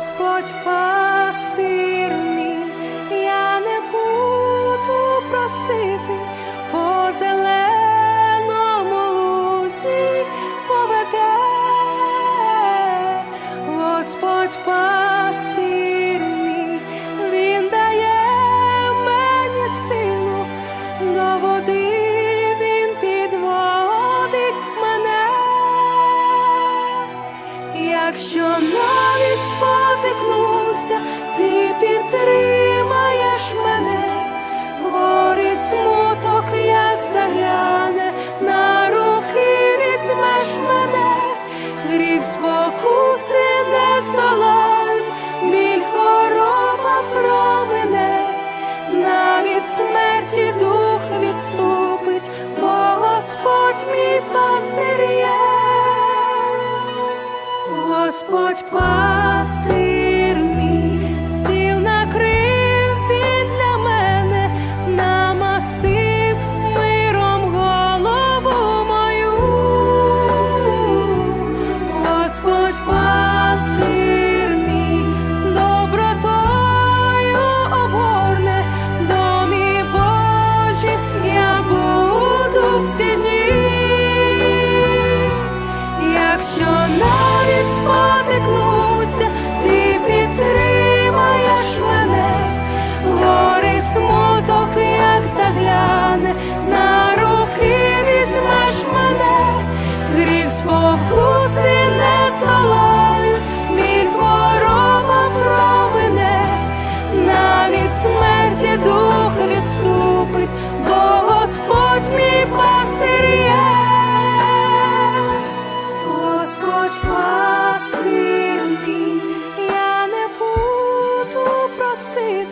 Господь пастир мій, я не буду просити по зеленому лузі поведе, Господь пастир мій, він дає мені силу, до води він підводить мене. Якщо навіть спотикнуся, ти підтримаєш мене, горі смуток, як загляне, на руки візьмеш мене, гріх спокуси не здолають, біль хвороба промине, навіть смерті дух відступить, бо Господь мій Господь пастир мій, стіл накрив він для мене, намастив миром голову мою, Господь пастир мій, добротою оборне, домі Божі я буду всі дні.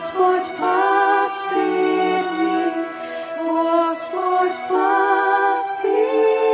Господь пастир мій, Господь пастир.